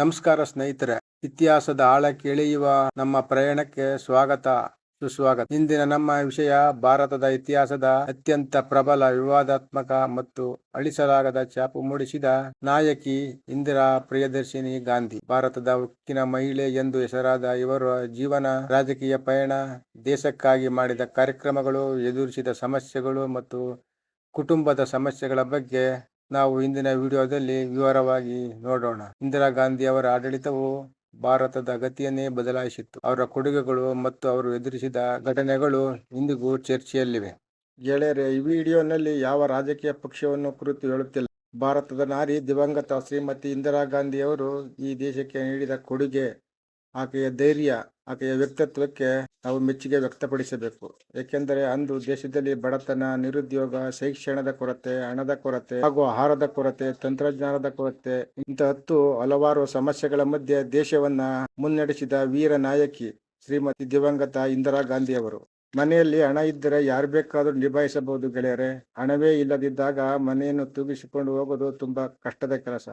ನಮಸ್ಕಾರ ಸ್ನೇಹಿತರೆ. ಇತಿಹಾಸದ ಆಳಕ್ಕೆ ಇಳಿಯುವ ನಮ್ಮ ಪ್ರಯಾಣಕ್ಕೆ ಸ್ವಾಗತ, ಸುಸ್ವಾಗತ. ಇಂದಿನ ನಮ್ಮ ವಿಷಯ ಭಾರತದ ಇತಿಹಾಸದ ಅತ್ಯಂತ ಪ್ರಬಲ, ವಿವಾದಾತ್ಮಕ ಮತ್ತು ಅಳಿಸಲಾಗದ ಛಾಪು ಮೂಡಿಸಿದ ನಾಯಕಿ ಇಂದಿರಾ ಪ್ರಿಯದರ್ಶಿನಿ ಗಾಂಧಿ. ಭಾರತದ ಉಕ್ಕಿನ ಮಹಿಳೆ ಎಂದು ಹೆಸರಾದ ಇವರ ಜೀವನ, ರಾಜಕೀಯ ಪಯಣ, ದೇಶಕ್ಕಾಗಿ ಮಾಡಿದ ಕಾರ್ಯಕ್ರಮಗಳು, ಎದುರಿಸಿದ ಸಮಸ್ಯೆಗಳು ಮತ್ತು ಕುಟುಂಬದ ಸಮಸ್ಯೆಗಳ ಬಗ್ಗೆ ನಾವು ಇಂದಿನ ವಿಡಿಯೋದಲ್ಲಿ ವಿವರವಾಗಿ ನೋಡೋಣ. ಇಂದಿರಾ ಗಾಂಧಿ ಅವರ ಆಡಳಿತವು ಭಾರತದ ಗತಿಯನ್ನೇ ಬದಲಾಯಿಸಿತ್ತು. ಅವರ ಕೊಡುಗೆಗಳು ಮತ್ತು ಅವರು ಎದುರಿಸಿದ ಘಟನೆಗಳು ಇಂದಿಗೂ ಚರ್ಚೆಯಲ್ಲಿವೆ. ಗೆಳೆಯರೆ, ಈ ವಿಡಿಯೋನಲ್ಲಿ ಯಾವ ರಾಜಕೀಯ ಪಕ್ಷವನ್ನು ಕುರಿತು ಹೇಳುತ್ತಿಲ್ಲ. ಭಾರತದ ನಾರಿ ದಿವಂಗತ ಶ್ರೀಮತಿ ಇಂದಿರಾ ಗಾಂಧಿಯವರು ಈ ದೇಶಕ್ಕೆ ನೀಡಿದ ಕೊಡುಗೆ ಆಕೆಯ ಧೈರ್ಯ, ಆಕೆಯ ವ್ಯಕ್ತಿತ್ವಕ್ಕೆ ನಾವು ಮೆಚ್ಚುಗೆ ವ್ಯಕ್ತಪಡಿಸಬೇಕು. ಏಕೆಂದರೆ ಅಂದು ದೇಶದಲ್ಲಿ ಬಡತನ, ನಿರುದ್ಯೋಗ, ಶೈಕ್ಷಣದ ಕೊರತೆ, ಹಣದ ಕೊರತೆ ಹಾಗೂ ಆಹಾರದ ಕೊರತೆ, ತಂತ್ರಜ್ಞಾನದ ಕೊರತೆ ಇಂಥ ಹತ್ತು ಹಲವಾರು ಸಮಸ್ಯೆಗಳ ಮಧ್ಯೆ ದೇಶವನ್ನ ಮುನ್ನಡೆಸಿದ ವೀರ ನಾಯಕಿ ಶ್ರೀಮತಿ ದಿವಂಗತ ಇಂದಿರಾ ಗಾಂಧಿ ಅವರು ಮನೆಯಲ್ಲಿ ಹಣ ಇದ್ದರೆ ಯಾರು ಬೇಕಾದರೂ ನಿಭಾಯಿಸಬಹುದು ಗೆಳೆಯರೆ. ಹಣವೇ ಇಲ್ಲದಿದ್ದಾಗ ಮನೆಯನ್ನು ತೂಗಿಸಿಕೊಂಡು ಹೋಗೋದು ತುಂಬಾ ಕಷ್ಟದ ಕೆಲಸ.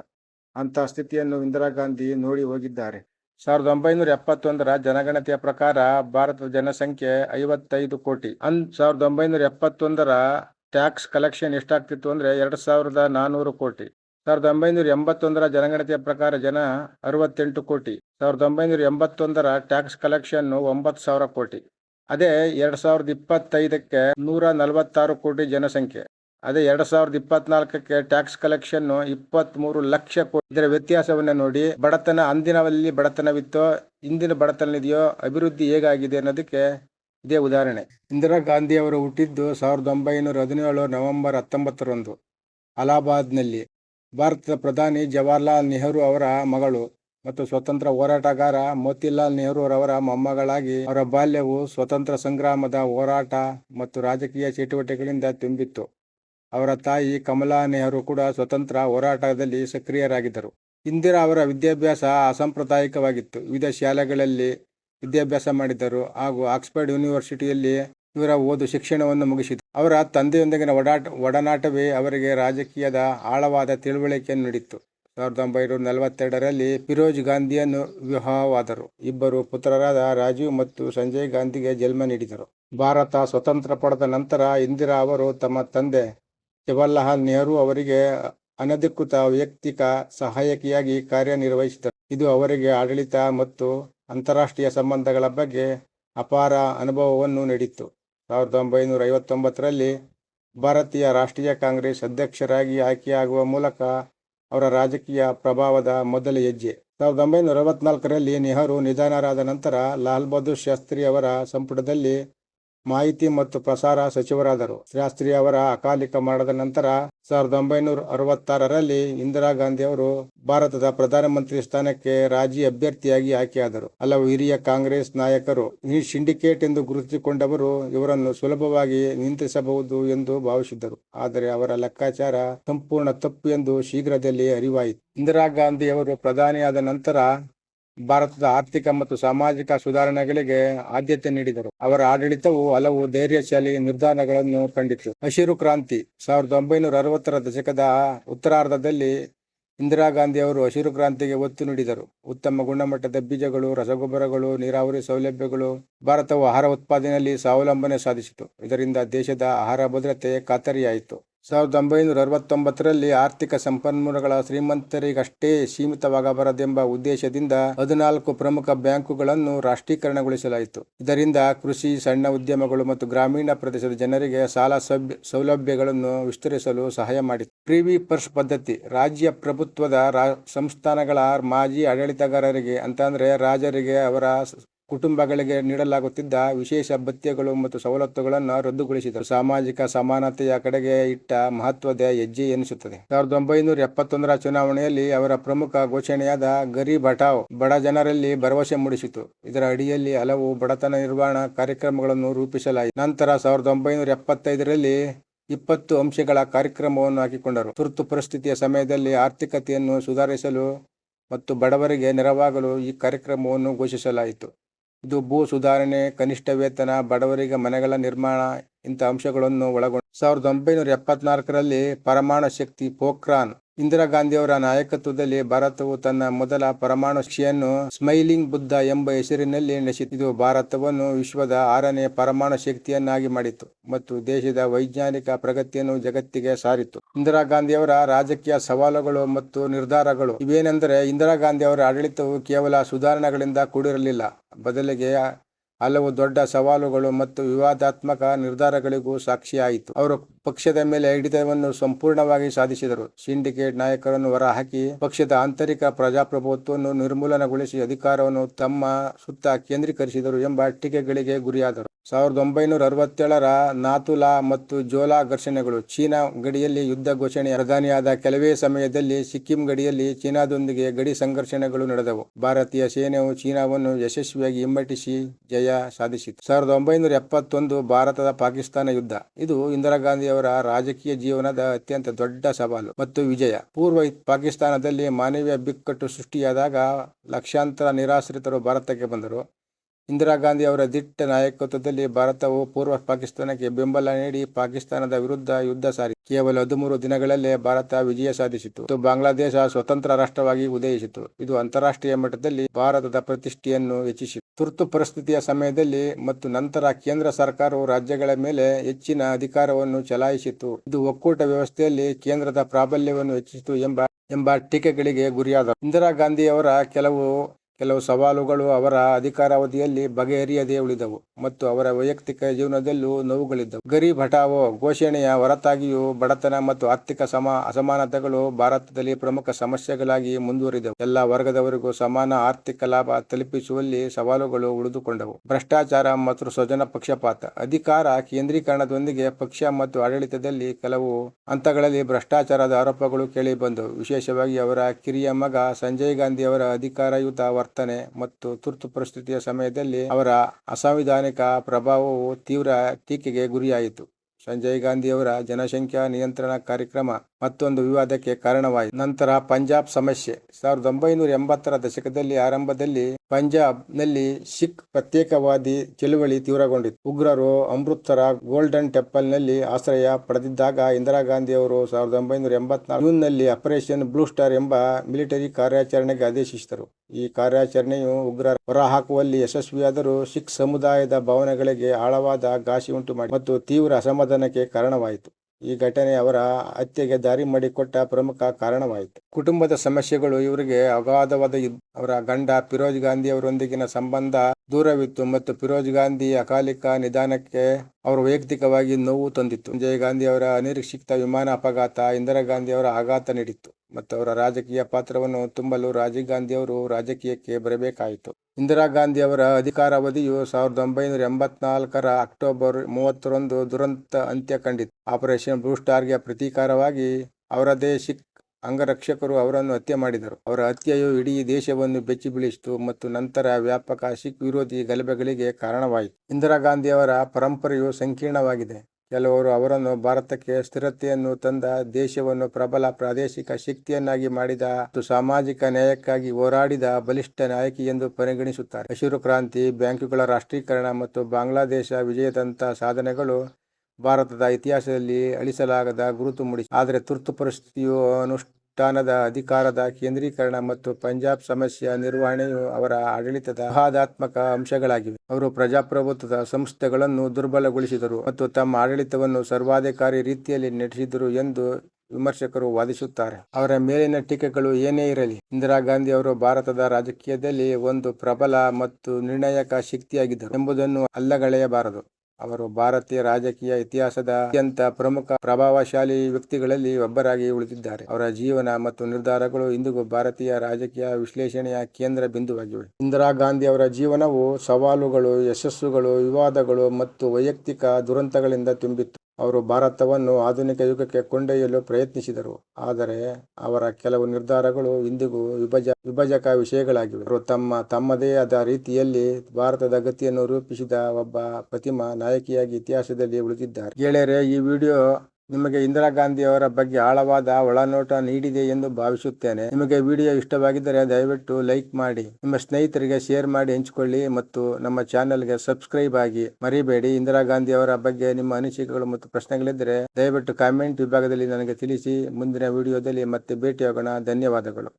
ಅಂತ ಸ್ಥಿತಿಯನ್ನು ಇಂದಿರಾ ಗಾಂಧಿ ನೋಡಿ ಹೋಗಿದ್ದಾರೆ. ಸಾವಿರದ ಒಂಬೈನೂರ ಎಪ್ಪತ್ತೊಂದರ ಜನಗಣತಿಯ ಪ್ರಕಾರ ಭಾರತದ ಜನಸಂಖ್ಯೆ ಐವತ್ತೈದು ಕೋಟಿ. ಅನ್ ಸಾವಿರದ ಒಂಬೈನೂರ ಎಪ್ಪತ್ತೊಂದರ ಟ್ಯಾಕ್ಸ್ ಕಲೆಕ್ಷನ್ ಎಷ್ಟಾಗ್ತಿತ್ತು ಅಂದ್ರೆ ಎರಡ್ ಸಾವಿರದ ನಾನೂರು ಕೋಟಿ. ಸಾವಿರದ ಒಂಬೈನೂರ ಎಂಬತ್ತೊಂದರ ಜನಗಣತಿಯ ಪ್ರಕಾರ ಜನ ಅರವತ್ತೆಂಟು ಕೋಟಿ. ಸಾವಿರದ ಒಂಬೈನೂರ ಎಂಬತ್ತೊಂದರ ಟ್ಯಾಕ್ಸ್ ಕಲೆಕ್ಷನ್ ಒಂಬತ್ತು ಸಾವಿರ ಕೋಟಿ. ಅದೇ ಎರಡ್ ಸಾವಿರದ ಇಪ್ಪತ್ತೈದಕ್ಕೆ ನೂರ ನಲವತ್ತಾರು ಕೋಟಿ ಜನಸಂಖ್ಯೆ. ಅದೇ ಎರಡ್ ಸಾವಿರದ ಇಪ್ಪತ್ನಾಲ್ಕಕ್ಕೆ ಟ್ಯಾಕ್ಸ್ ಕಲೆಕ್ಷನ್ ಇಪ್ಪತ್ತ್ ಮೂರು ಲಕ್ಷ ಕೋಟಿ ಇದರ ವ್ಯತ್ಯಾಸವನ್ನ ನೋಡಿ, ಬಡತನ ಅಂದಿನವಲ್ಲಿ ಬಡತನವಿತ್ತೋ, ಇಂದಿನ ಬಡತನ ಇದೆಯೋ ಅಭಿವೃದ್ಧಿ ಹೇಗಾಗಿದೆ ಅನ್ನೋದಕ್ಕೆ ಇದೇ ಉದಾಹರಣೆ. ಇಂದಿರಾ ಗಾಂಧಿ ಅವರು ಹುಟ್ಟಿದ್ದು ಸಾವಿರದ ಒಂಬೈನೂರ ಹದಿನೇಳು ನವೆಂಬರ್ ಹತ್ತೊಂಬತ್ತರಂದು ಅಲಹಾಬಾದ್ನಲ್ಲಿ. ಭಾರತದ ಪ್ರಧಾನಿ ಜವಾಹರ್ಲಾಲ್ ನೆಹರು ಅವರ ಮಗಳು ಮತ್ತು ಸ್ವತಂತ್ರ ಹೋರಾಟಗಾರ ಮೋತಿಲಾಲ್ ನೆಹರು ಅವರ ಮೊಮ್ಮಗಳಾಗಿ ಅವರ ಬಾಲ್ಯವು ಸ್ವತಂತ್ರ ಸಂಗ್ರಾಮದ ಹೋರಾಟ ಮತ್ತು ರಾಜಕೀಯ ಚಟುವಟಿಕೆಗಳಿಂದ ತುಂಬಿತ್ತು. ಅವರ ತಾಯಿ ಕಮಲಾ ನೆಹರು ಕೂಡ ಸ್ವತಂತ್ರ ಹೋರಾಟದಲ್ಲಿ ಸಕ್ರಿಯರಾಗಿದ್ದರು. ಇಂದಿರಾ ಅವರ ವಿದ್ಯಾಭ್ಯಾಸ ಅಸಾಂಪ್ರದಾಯಿಕವಾಗಿತ್ತು. ವಿವಿಧ ಶಾಲೆಗಳಲ್ಲಿ ವಿದ್ಯಾಭ್ಯಾಸ ಮಾಡಿದ್ದರು ಹಾಗೂ ಆಕ್ಸ್ಫರ್ಡ್ ಯೂನಿವರ್ಸಿಟಿಯಲ್ಲಿ ಇವರ ಓದು ಶಿಕ್ಷಣವನ್ನು ಮುಗಿಸಿದರು. ಅವರ ತಂದೆಯೊಂದಿಗಿನ ಒಡಾಟ, ಒಡನಾಟವೇ ಅವರಿಗೆ ರಾಜಕೀಯದ ಆಳವಾದ ತಿಳುವಳಿಕೆಯನ್ನು ನೀಡಿತ್ತು. ಸಾವಿರದ ಒಂಬೈನೂರ ನಲವತ್ತೆರಡರಲ್ಲಿ ಫಿರೋಜ್ ಗಾಂಧಿಯನ್ನು ವಿವಾಹವಾದರು. ಇಬ್ಬರು ಪುತ್ರರಾದ ರಾಜೀವ್ ಮತ್ತು ಸಂಜಯ್ ಗಾಂಧಿಗೆ ಜನ್ಮ ನೀಡಿದರು. ಭಾರತ ಸ್ವತಂತ್ರ ಪಡೆದ ನಂತರ ಇಂದಿರಾ ಅವರು ತಮ್ಮ ತಂದೆ ಜವಾಹರ್ಲಾಲ್ ನೆಹರು ಅವರಿಗೆ ಅನಧಿಕೃತ ವೈಯಕ್ತಿಕ ಸಹಾಯಕಿಯಾಗಿ ಕಾರ್ಯನಿರ್ವಹಿಸಿದರು. ಇದು ಅವರಿಗೆ ಆಡಳಿತ ಮತ್ತು ಅಂತಾರಾಷ್ಟ್ರೀಯ ಸಂಬಂಧಗಳ ಬಗ್ಗೆ ಅಪಾರ ಅನುಭವವನ್ನು ನೀಡಿತ್ತು. ಸಾವಿರದ ಒಂಬೈನೂರ ಐವತ್ತೊಂಬತ್ತರಲ್ಲಿ ಭಾರತೀಯ ರಾಷ್ಟ್ರೀಯ ಕಾಂಗ್ರೆಸ್ ಅಧ್ಯಕ್ಷರಾಗಿ ಆಯ್ಕೆಯಾಗುವ ಮೂಲಕ ಅವರ ರಾಜಕೀಯ ಪ್ರಭಾವದ ಮೊದಲ ಹೆಜ್ಜೆ. ಸಾವಿರದ ಒಂಬೈನೂರ ಅರವತ್ನಾಲ್ಕರಲ್ಲಿ ನೆಹರು ನಿಧನರಾದ ನಂತರ ಲಾಲ್ ಬಹದ್ದೂರ್ ಶಾಸ್ತ್ರಿ ಅವರ ಸಂಪುಟದಲ್ಲಿ ಮಾಹಿತಿ ಮತ್ತು ಪ್ರಸಾರ ಸಚಿವರಾದರು. ಶಾಸ್ತ್ರಿ ಅವರ ಅಕಾಲಿಕ ಮರಣದ ನಂತರ ಸಾವಿರದ ಒಂಬೈನೂರ ಅರವತ್ತಾರರಲ್ಲಿ ಇಂದಿರಾ ಗಾಂಧಿ ಅವರು ಭಾರತದ ಪ್ರಧಾನಮಂತ್ರಿ ಸ್ಥಾನಕ್ಕೆ ರಾಜಿ ಅಭ್ಯರ್ಥಿಯಾಗಿ ಆಯ್ಕೆಯಾದರು. ಹಲವು ಹಿರಿಯ ಕಾಂಗ್ರೆಸ್ ನಾಯಕರು ಈ ಸಿಂಡಿಕೇಟ್ ಎಂದು ಗುರುತಿಸಿಕೊಂಡವರು ಇವರನ್ನು ಸುಲಭವಾಗಿ ನಿಯಂತ್ರಿಸಬಹುದು ಎಂದು ಭಾವಿಸಿದ್ದರು. ಆದರೆ ಅವರ ಲೆಕ್ಕಾಚಾರ ಸಂಪೂರ್ಣ ತಪ್ಪು ಎಂದು ಶೀಘ್ರದಲ್ಲೇ ಅರಿವಾಯಿತು. ಇಂದಿರಾ ಗಾಂಧಿ ಅವರು ಪ್ರಧಾನಿಯಾದ ನಂತರ ಭಾರತದ ಆರ್ಥಿಕ ಮತ್ತು ಸಾಮಾಜಿಕ ಸುಧಾರಣೆಗಳಿಗೆ ಆದ್ಯತೆ ನೀಡಿದರು. ಅವರ ಆಡಳಿತವು ಹಲವು ಧೈರ್ಯಶಾಲಿ ನಿರ್ಧಾರಗಳನ್ನು ಕಂಡಿತು. ಹಸಿರು ಕ್ರಾಂತಿ. ಸಾವಿರದ ಒಂಬೈನೂರ ಅರವತ್ತರ ದಶಕದ ಉತ್ತರಾರ್ಧದಲ್ಲಿ ಇಂದಿರಾ ಗಾಂಧಿ ಅವರು ಹಸಿರು ಕ್ರಾಂತಿಗೆ ಒತ್ತು ನೀಡಿದರು. ಉತ್ತಮ ಗುಣಮಟ್ಟದ ಬೀಜಗಳು, ರಸಗೊಬ್ಬರಗಳು, ನೀರಾವರಿ ಸೌಲಭ್ಯಗಳು ಭಾರತವು ಆಹಾರ ಉತ್ಪಾದನೆಯಲ್ಲಿ ಸ್ವಾವಲಂಬನೆ ಸಾಧಿಸಿತು. ಇದರಿಂದ ದೇಶದ ಆಹಾರ ಭದ್ರತೆ ಖಾತರಿಯಾಯಿತು. ಸಾವಿರದ ಒಂಬೈನೂರ ಅರವತ್ತೊಂಬತ್ತರಲ್ಲಿ ಆರ್ಥಿಕ ಸಂಪನ್ಮೂಲಗಳ ಶ್ರೀಮಂತರಿಗಷ್ಟೇ ಸೀಮಿತವಾಗಬಾರದೆಂಬ ಉದ್ದೇಶದಿಂದ ಹದಿನಾಲ್ಕು ಪ್ರಮುಖ ಬ್ಯಾಂಕುಗಳನ್ನು ರಾಷ್ಟ್ರೀಕರಣಗೊಳಿಸಲಾಯಿತು. ಇದರಿಂದ ಕೃಷಿ, ಸಣ್ಣ ಉದ್ಯಮಗಳು ಮತ್ತು ಗ್ರಾಮೀಣ ಪ್ರದೇಶದ ಜನರಿಗೆ ಸಾಲ ಸೌಲಭ್ಯಗಳನ್ನು ವಿಸ್ತರಿಸಲು ಸಹಾಯ ಮಾಡಿತು. ಪ್ರಿವಿ ಪರ್ಸ್ ಪದ್ಧತಿ, ರಾಜ್ಯ ಪ್ರಭುತ್ವದ ಸಂಸ್ಥಾನಗಳ ಮಾಜಿ ಆಡಳಿತಗಾರರಿಗೆ ಅಂತಂದ್ರೆ ರಾಜರಿಗೆ ಅವರ ಕುಟುಂಬಗಳಿಗೆ ನೀಡಲಾಗುತ್ತಿದ್ದ ವಿಶೇಷ ಭತ್ಯೆಗಳು ಮತ್ತು ಸವಲತ್ತುಗಳನ್ನು ರದ್ದುಗೊಳಿಸಿದರು. ಸಾಮಾಜಿಕ ಸಮಾನತೆಯ ಕಡೆಗೆ ಇಟ್ಟ ಮಹತ್ವದ ಹೆಜ್ಜೆ ಎನಿಸುತ್ತದೆ. ಸಾವಿರದ ಒಂಬೈನೂರ ಎಪ್ಪತ್ತೊಂದರ ಚುನಾವಣೆಯಲ್ಲಿ ಅವರ ಪ್ರಮುಖ ಘೋಷಣೆಯಾದ ಗರೀಬ್ ಹಠಾವ್ ಬಡ ಜನರಲ್ಲಿ ಭರವಸೆ ಮೂಡಿಸಿತು. ಇದರ ಅಡಿಯಲ್ಲಿ ಹಲವು ಬಡತನ ನಿರ್ವಹಣಾ ಕಾರ್ಯಕ್ರಮಗಳನ್ನು ರೂಪಿಸಲಾಯಿತು. ನಂತರ ಸಾವಿರದ ಒಂಬೈನೂರ ಎಪ್ಪತ್ತೈದರಲ್ಲಿ ಇಪ್ಪತ್ತು ಅಂಶಗಳ ಕಾರ್ಯಕ್ರಮವನ್ನು ಹಾಕಿಕೊಂಡರು. ತುರ್ತು ಪರಿಸ್ಥಿತಿಯ ಸಮಯದಲ್ಲಿ ಆರ್ಥಿಕತೆಯನ್ನು ಸುಧಾರಿಸಲು ಮತ್ತು ಬಡವರಿಗೆ ನೆರವಾಗಲು ಈ ಕಾರ್ಯಕ್ರಮವನ್ನು ಘೋಷಿಸಲಾಯಿತು. ಇದು ಭೂ ಸುಧಾರಣೆ, ಕನಿಷ್ಠ ವೇತನ, ಬಡವರಿಗೆ ಮನೆಗಳ ನಿರ್ಮಾಣ ಇಂಥ ಅಂಶಗಳನ್ನು ಒಳಗೊಂಡ ಸಾವಿರದ ಒಂಬೈನೂರ ಎಪ್ಪತ್ನಾಲ್ಕರಲ್ಲಿ ಪರಮಾಣು ಶಕ್ತಿ ಪೋಖ್ರಾನ್ ಇಂದಿರಾ ಗಾಂಧಿಯವರ ನಾಯಕತ್ವದಲ್ಲಿ ಭಾರತವು ತನ್ನ ಮೊದಲ ಪರಮಾಣು ಶಕ್ತಿಯನ್ನು ಸ್ಮೈಲಿಂಗ್ ಬುದ್ಧ ಎಂಬ ಹೆಸರಿನಲ್ಲಿ ನಡೆಸಿತು ಇದು ಭಾರತವನ್ನು ವಿಶ್ವದ ಆರನೇ ಪರಮಾಣು ಶಕ್ತಿಯನ್ನಾಗಿ ಮಾಡಿತು ಮತ್ತು ದೇಶದ ವೈಜ್ಞಾನಿಕ ಪ್ರಗತಿಯನ್ನು ಜಗತ್ತಿಗೆ ಸಾರಿತು. ಇಂದಿರಾ ಗಾಂಧಿಯವರ ರಾಜಕೀಯ ಸವಾಲುಗಳು ಮತ್ತು ನಿರ್ಧಾರಗಳು ಇವೇನೆಂದರೆ, ಇಂದಿರಾ ಗಾಂಧಿಯವರ ಆಡಳಿತವು ಕೇವಲ ಸುಧಾರಣೆಗಳಿಂದ ಕೂಡಿರಲಿಲ್ಲ. ಬದಲಿಗೆ ಹಲವು ದೊಡ್ಡ ಸವಾಲುಗಳು ಮತ್ತು ವಿವಾದಾತ್ಮಕ ನಿರ್ಧಾರಗಳಿಗೂ ಸಾಕ್ಷಿಯಾಯಿತು. ಅವರು ಪಕ್ಷದ ಮೇಲೆ ಹಿಡಿತವನ್ನು ಸಂಪೂರ್ಣವಾಗಿ ಸಾಧಿಸಿದರು. ಸಿಂಡಿಕೇಟ್ ನಾಯಕರನ್ನು ಹೊರಹಾಕಿ ಪಕ್ಷದ ಆಂತರಿಕ ಪ್ರಜಾಪ್ರಭುತ್ವವನ್ನು ನಿರ್ಮೂಲನಗೊಳಿಸಿ ಅಧಿಕಾರವನ್ನು ತಮ್ಮ ಸುತ್ತ ಕೇಂದ್ರೀಕರಿಸಿದರು ಎಂಬ ಟೀಕೆಗಳಿಗೆ ಗುರಿಯಾದರು. ಸಾವಿರದ ಒಂಬೈನೂರ ಅರವತ್ತೇಳರ ನಾಥುಲಾ ಮತ್ತು ಜೋಲಾ ಘರ್ಷಣೆಗಳು ಚೀನಾ ಗಡಿಯಲ್ಲಿ ಯುದ್ಧ ಘೋಷಣೆ ಪ್ರಧಾನಿಯಾದ ಕೆಲವೇ ಸಮಯದಲ್ಲಿ ಸಿಕ್ಕಿಂ ಗಡಿಯಲ್ಲಿ ಚೀನಾದೊಂದಿಗೆ ಗಡಿ ಸಂಘರ್ಷಣೆಗಳು ನಡೆದವು. ಭಾರತೀಯ ಸೇನೆಯು ಚೀನಾವನ್ನು ಯಶಸ್ವಿಯಾಗಿ ಹಿಮ್ಮೆಟ್ಟಿಸಿ ಜಯ ಸಾಧಿಸಿತು. ಸಾವಿರದ ಒಂಬೈನೂರ ಎಪ್ಪತ್ತೊಂದು ಭಾರತದ ಪಾಕಿಸ್ತಾನ ಯುದ್ಧ. ಇದು ಇಂದಿರಾ ಗಾಂಧಿಯವರ ರಾಜಕೀಯ ಜೀವನದ ಅತ್ಯಂತ ದೊಡ್ಡ ಸವಾಲು ಮತ್ತು ವಿಜಯ. ಪೂರ್ವ ಪಾಕಿಸ್ತಾನದಲ್ಲಿ ಮಾನವೀಯ ಬಿಕ್ಕಟ್ಟು ಸೃಷ್ಟಿಯಾದಾಗ ಲಕ್ಷಾಂತರ ನಿರಾಶ್ರಿತರು ಭಾರತಕ್ಕೆ ಬಂದರು. ಇಂದಿರಾ ಗಾಂಧಿ ಅವರ ದಿಟ್ಟ ನಾಯಕತ್ವದಲ್ಲಿ ಭಾರತವು ಪೂರ್ವ ಪಾಕಿಸ್ತಾನಕ್ಕೆ ಬೆಂಬಲ ನೀಡಿ ಪಾಕಿಸ್ತಾನದ ವಿರುದ್ಧ ಯುದ್ಧ ಸಾರಿ. ಕೇವಲ ಹದಿಮೂರು ದಿನಗಳಲ್ಲೇ ಭಾರತ ವಿಜಯ ಸಾಧಿಸಿತು. ಮತ್ತು ಬಾಂಗ್ಲಾದೇಶ ಸ್ವತಂತ್ರ ರಾಷ್ಟ್ರವಾಗಿ ಉದಯಿಸಿತು. ಇದು ಅಂತಾರಾಷ್ಟ್ರೀಯ ಮಟ್ಟದಲ್ಲಿ ಭಾರತದ ಪ್ರತಿಷ್ಠೆಯನ್ನು ಹೆಚ್ಚಿಸಿತು. ತುರ್ತು ಪರಿಸ್ಥಿತಿಯ ಸಮಯದಲ್ಲಿ ಮತ್ತು ನಂತರ ಕೇಂದ್ರ ಸರ್ಕಾರವು ರಾಜ್ಯಗಳ ಮೇಲೆ ಹೆಚ್ಚಿನ ಅಧಿಕಾರವನ್ನು ಚಲಾಯಿಸಿತು. ಇದು ಒಕ್ಕೂಟ ವ್ಯವಸ್ಥೆಯಲ್ಲಿ ಕೇಂದ್ರದ ಪ್ರಾಬಲ್ಯವನ್ನು ಹೆಚ್ಚಿಸಿತು ಎಂಬ ಎಂಬ ಟೀಕೆಗಳಿಗೆ ಗುರಿಯಾದರು ಇಂದಿರಾ ಗಾಂಧಿ ಅವರ ಕೆಲವು ಕೆಲವು ಸವಾಲುಗಳು ಅವರ ಅಧಿಕಾರಾವಧಿಯಲ್ಲಿ ಬಗೆಹರಿಯದೇ ಉಳಿದವು ಮತ್ತು ಅವರ ವೈಯಕ್ತಿಕ ಜೀವನದಲ್ಲೂ ನೋವುಗಳಿದ್ದವು. ಗರೀಬ್ ಹಠಾವೋ ಘೋಷಣೆಯ ಹೊರತಾಗಿಯೂ ಬಡತನ ಮತ್ತು ಆರ್ಥಿಕ ಸಮ, ಅಸಮಾನತೆಗಳು ಭಾರತದಲ್ಲಿ ಪ್ರಮುಖ ಸಮಸ್ಯೆಗಳಾಗಿ ಮುಂದುವರಿದವು. ಎಲ್ಲ ವರ್ಗದವರಿಗೂ ಸಮಾನ ಆರ್ಥಿಕ ಲಾಭ ತಲುಪಿಸುವಲ್ಲಿ ಸವಾಲುಗಳು ಉಳಿದುಕೊಂಡವು. ಭ್ರಷ್ಟಾಚಾರ ಮತ್ತು ಸ್ವಜನ ಪಕ್ಷಪಾತ, ಅಧಿಕಾರ ಕೇಂದ್ರೀಕರಣದೊಂದಿಗೆ ಪಕ್ಷ ಮತ್ತು ಆಡಳಿತದಲ್ಲಿ ಕೆಲವು ಹಂತಗಳಲ್ಲಿ ಭ್ರಷ್ಟಾಚಾರದ ಆರೋಪಗಳು ಕೇಳಿಬಂದವು. ವಿಶೇಷವಾಗಿ ಅವರ ಕಿರಿಯ ಮಗ ಸಂಜಯ್ ಗಾಂಧಿ ಅವರ ಅಧಿಕಾರಯುತ ವರ್ತನೆ ಮತ್ತು ತುರ್ತು ಪರಿಸ್ಥಿತಿಯ ಸಮಯದಲ್ಲಿ ಅವರ ಅಸಾಂವಿಧಾನಿಕ ಪ್ರಭಾವವು ತೀವ್ರ ಟೀಕೆಗೆ ಗುರಿಯಾಯಿತು. ಸಂಜಯ್ ಗಾಂಧಿಯವರ ಜನಸಂಖ್ಯಾ ನಿಯಂತ್ರಣ ಕಾರ್ಯಕ್ರಮ ಮತ್ತೊಂದು ವಿವಾದಕ್ಕೆ ಕಾರಣವಾಯಿತು. ನಂತರ ಪಂಜಾಬ್ ಸಮಸ್ಯೆ. ಸಾವಿರದ ಒಂಬೈನೂರ ಎಂಬತ್ತರ ದಶಕದಲ್ಲಿ ಆರಂಭದಲ್ಲಿ ಪಂಜಾಬ್ನಲ್ಲಿ ಸಿಖ್ ಪ್ರತ್ಯೇಕವಾದಿ ಚಳುವಳಿ ತೀವ್ರಗೊಂಡಿತು ಉಗ್ರರು ಅಮೃತ್ಸರ ಗೋಲ್ಡನ್ ಟೆಂಪಲ್ನಲ್ಲಿ ಆಶ್ರಯ ಪಡೆದಿದ್ದಾಗ ಇಂದಿರಾ ಗಾಂಧಿ ಅವರು ಸಾವಿರದ ಒಂಬೈನೂರ ಎಂಬತ್ನಾಲ್ಕು ಜೂನ್ನಲ್ಲಿ ಆಪರೇಷನ್ ಬ್ಲೂ ಸ್ಟಾರ್ ಎಂಬ ಮಿಲಿಟರಿ ಕಾರ್ಯಾಚರಣೆಗೆ ಆದೇಶಿಸಿದರು. ಈ ಕಾರ್ಯಾಚರಣೆಯು ಉಗ್ರರ ಹೊರಹಾಕುವಲ್ಲಿ ಯಶಸ್ವಿಯಾದರೂ ಸಿಖ್ ಸಮುದಾಯದ ಭಾವನೆಗಳಿಗೆ ಆಳವಾದ ಘಾಸಿ ಉಂಟು ಮಾಡಿ ಮತ್ತು ತೀವ್ರ ಅಸಮಾಧಾನಕ್ಕೆ ಕಾರಣವಾಯಿತು. ಈ ಘಟನೆ ಅವರ ಹತ್ಯೆಗೆ ದಾರಿ ಮಾಡಿಕೊಟ್ಟ ಪ್ರಮುಖ ಕಾರಣವಾಯಿತು. ಕುಟುಂಬದ ಸಮಸ್ಯೆಗಳು ಇವರಿಗೆ ಅಗಾಧವಾದ ಅವರ ಗಂಡ ಫಿರೋಜ್ ಗಾಂಧಿ ಅವರೊಂದಿಗಿನ ಸಂಬಂಧ ದೂರವಿತ್ತು ಮತ್ತು ಫಿರೋಜ್ ಗಾಂಧಿ ಅಕಾಲಿಕ ನಿಧಾನಕ್ಕೆ ಅವರು ವೈಯಕ್ತಿಕವಾಗಿ ನೋವು ತಂದಿತ್ತು. ಸಂಜಯ್ ಗಾಂಧಿ ಅವರ ಅನಿರೀಕ್ಷಿತ ವಿಮಾನ ಅಪಘಾತ ಇಂದಿರಾ ಗಾಂಧಿ ಅವರ ಆಘಾತ ನೀಡಿತ್ತು ಮತ್ತು ಅವರ ರಾಜಕೀಯ ಪಾತ್ರವನ್ನು ತುಂಬಲು ರಾಜೀವ್ ಗಾಂಧಿ ಅವರು ರಾಜಕೀಯಕ್ಕೆ ಬರಬೇಕಾಯಿತು. ಇಂದಿರಾ ಗಾಂಧಿ ಅವರ ಅಧಿಕಾರಾವಧಿಯು ಸಾವಿರದ ಒಂಬೈನೂರ ಎಂಬತ್ನಾಲ್ಕರ ಅಕ್ಟೋಬರ್ ಮೂವತ್ತರಂದು ದುರಂತ ಅಂತ್ಯ ಕಂಡಿತು ಆಪರೇಷನ್ ಬ್ಲೂ ಸ್ಟಾರ್ಗೆ ಪ್ರತೀಕಾರವಾಗಿ ಅವರದೇ ಸಿಖ್ ಅಂಗರಕ್ಷಕರು ಅವರನ್ನು ಹತ್ಯೆ ಮಾಡಿದರು. ಅವರ ಹತ್ಯೆಯು ಇಡೀ ದೇಶವನ್ನು ಬೆಚ್ಚಿ ಬೀಳಿಸಿತು ಮತ್ತು ನಂತರ ವ್ಯಾಪಕ ಸಿಖ್ ವಿರೋಧಿ ಗಲಭೆಗಳಿಗೆ ಕಾರಣವಾಯಿತು. ಇಂದಿರಾ ಗಾಂಧಿಯವರ ಪರಂಪರೆಯು ಸಂಕೀರ್ಣವಾಗಿದೆ. ಕೆಲವರು ಅವರನ್ನು ಭಾರತಕ್ಕೆ ಸ್ಥಿರತೆಯನ್ನು ತಂದ, ದೇಶವನ್ನು ಪ್ರಬಲ ಪ್ರಾದೇಶಿಕ ಶಕ್ತಿಯನ್ನಾಗಿ ಮಾಡಿದ ಮತ್ತು ಸಾಮಾಜಿಕ ನ್ಯಾಯಕ್ಕಾಗಿ ಹೋರಾಡಿದ ಬಲಿಷ್ಠ ನಾಯಕಿ ಎಂದು ಪರಿಗಣಿಸುತ್ತಾರೆ. ಹಸಿರು ಕ್ರಾಂತಿ, ಬ್ಯಾಂಕುಗಳ ರಾಷ್ಟ್ರೀಕರಣ ಮತ್ತು ಬಾಂಗ್ಲಾದೇಶ ವಿಜಯದಂತಹ ಸಾಧನೆಗಳು ಭಾರತದ ಇತಿಹಾಸದಲ್ಲಿ ಅಳಿಸಲಾಗದ ಗುರುತು ಮೂಡಿಸಿ ಆದರೆ ತುರ್ತು ಪರಿಸ್ಥಿತಿಯು ಅನುಷ್ಠಾನದ ಅಧಿಕಾರದ ಕೇಂದ್ರೀಕರಣ ಮತ್ತು ಪಂಜಾಬ್ ಸಮಸ್ಯೆ ನಿರ್ವಹಣೆಯು ಅವರ ಆಡಳಿತದ ಆಹಾದಾತ್ಮಕ ಅಂಶಗಳಾಗಿವೆ. ಅವರು ಪ್ರಜಾಪ್ರಭುತ್ವದ ಸಂಸ್ಥೆಗಳನ್ನು ದುರ್ಬಲಗೊಳಿಸಿದರು ಮತ್ತು ತಮ್ಮ ಆಡಳಿತವನ್ನು ಸರ್ವಾಧಿಕಾರಿ ರೀತಿಯಲ್ಲಿ ನಡೆಸಿದರು ಎಂದು ವಿಮರ್ಶಕರು ವಾದಿಸುತ್ತಾರೆ. ಅವರ ಮೇಲಿನ ಟೀಕೆಗಳು ಏನೇ ಇರಲಿ, ಇಂದಿರಾ ಗಾಂಧಿ ಅವರು ಭಾರತದ ರಾಜಕೀಯದಲ್ಲಿ ಒಂದು ಪ್ರಬಲ ಮತ್ತು ನಿರ್ಣಾಯಕ ಶಕ್ತಿಯಾಗಿದ್ದರು ಎಂಬುದನ್ನು ಅಲ್ಲಗಳೆಯಬಾರದು. ಅವರು ಭಾರತೀಯ ರಾಜಕೀಯ ಇತಿಹಾಸದ ಅತ್ಯಂತ ಪ್ರಮುಖ ಪ್ರಭಾವಶಾಲಿ ವ್ಯಕ್ತಿಗಳಲ್ಲಿ ಒಬ್ಬರಾಗಿ ಉಳಿದಿದ್ದಾರೆ. ಅವರ ಜೀವನ ಮತ್ತು ನಿರ್ಧಾರಗಳು ಇಂದಿಗೂ ಭಾರತೀಯ ರಾಜಕೀಯ ವಿಶ್ಲೇಷಣೆಯ ಕೇಂದ್ರ ಬಿಂದುವಾಗಿವೆ. ಇಂದಿರಾ ಗಾಂಧಿ ಅವರ ಜೀವನವು ಸವಾಲುಗಳು, ಯಶಸ್ಸುಗಳು, ವಿವಾದಗಳು ಮತ್ತು ವೈಯಕ್ತಿಕ ದುರಂತಗಳಿಂದ ತುಂಬಿತ್ತು. ಅವರು ಭಾರತವನ್ನು ಆಧುನಿಕ ಯುಗಕ್ಕೆ ಕೊಂಡೊಯ್ಯಲು ಪ್ರಯತ್ನಿಸಿದರು. ಆದರೆ ಅವರ ಕೆಲವು ನಿರ್ಧಾರಗಳು ಇಂದಿಗೂ ವಿಭಜ, ವಿಭಜಕ ವಿಷಯಗಳಾಗಿವೆ. ಅವರು ತಮ್ಮ, ತಮ್ಮದೇ ಆದ ರೀತಿಯಲ್ಲಿ ಭಾರತದ ಗತಿಯನ್ನು ರೂಪಿಸಿದ ಒಬ್ಬ ಪ್ರತಿಮಾ ನಾಯಕಿಯಾಗಿ ಇತಿಹಾಸದಲ್ಲಿ ಉಳಿದಿದ್ದಾರೆ. ಗೆಳೆಯರೇ, ಈ ವಿಡಿಯೋ ನಿಮಗೆ ಇಂದಿರಾ ಗಾಂಧಿ ಅವರ ಬಗ್ಗೆ ಆಳವಾದ ಒಳನೋಟ ನೀಡಿದೆ ಎಂದು ಭಾವಿಸುತ್ತೇನೆ. ನಿಮಗೆ ವಿಡಿಯೋ ಇಷ್ಟವಾಗಿದ್ದರೆ ದಯವಿಟ್ಟು ಲೈಕ್ ಮಾಡಿ, ನಿಮ್ಮ ಸ್ನೇಹಿತರಿಗೆ ಶೇರ್ ಮಾಡಿ ಹಂಚಿಕೊಳ್ಳಿ ಮತ್ತು ನಮ್ಮ ಚಾನೆಲ್ಗೆ ಸಬ್ಸ್ಕ್ರೈಬ್ ಆಗಿ. ಮರಿಬೇಡಿ, ಇಂದಿರಾ ಗಾಂಧಿ ಅವರ ಬಗ್ಗೆ ನಿಮ್ಮ ಅನಿಸಿಕೆಗಳು ಮತ್ತು ಪ್ರಶ್ನೆಗಳಿದ್ದರೆ ದಯವಿಟ್ಟು ಕಾಮೆಂಟ್ ವಿಭಾಗದಲ್ಲಿ ನನಗೆ ತಿಳಿಸಿ. ಮುಂದಿನ ವಿಡಿಯೋದಲ್ಲಿ ಮತ್ತೆ ಭೇಟಿಯಾಗೋಣ. ಧನ್ಯವಾದಗಳು.